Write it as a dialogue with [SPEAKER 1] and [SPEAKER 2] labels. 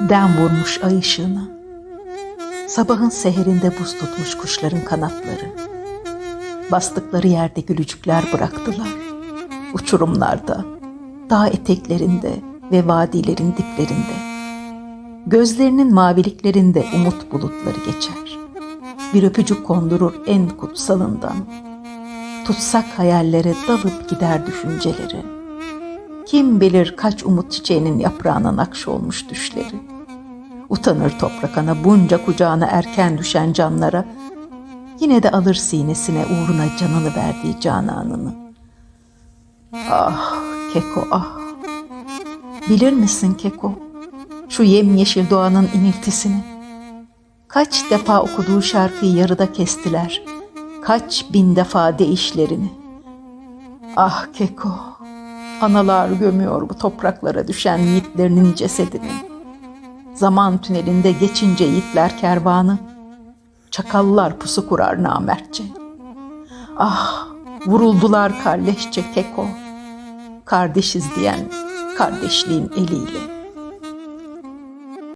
[SPEAKER 1] dem vurmuş ay ışığına. Sabahın seherinde buz tutmuş kuşların kanatları. Bastıkları yerde gülücükler bıraktılar. Uçurumlarda, dağ eteklerinde ve vadilerin diplerinde. Gözlerinin maviliklerinde umut bulutları geçer. Bir öpücük kondurur en kutsalından. Tutsak hayallere dalıp gider düşünceleri. Kim bilir kaç umut çiçeğinin yaprağına nakş olmuş düşleri. Utanır toprak ana bunca kucağına erken düşen canlara. Yine de alır sinesine uğruna canını verdiği cananını. Ah Keko ah. Bilir misin Keko? Şu yemyeşil doğanın iniltisini. Kaç defa okuduğu şarkıyı yarıda kestiler. Kaç bin defa değişlerini. Ah Keko, analar gömüyor bu topraklara düşen yiğitlerinin cesedini. Zaman tünelinde geçince yiğitler kervanı, çakallar pusu kurar namertçe. Ah, vuruldular kardeşçe Keko, kardeşiz diyen kardeşliğin eliyle.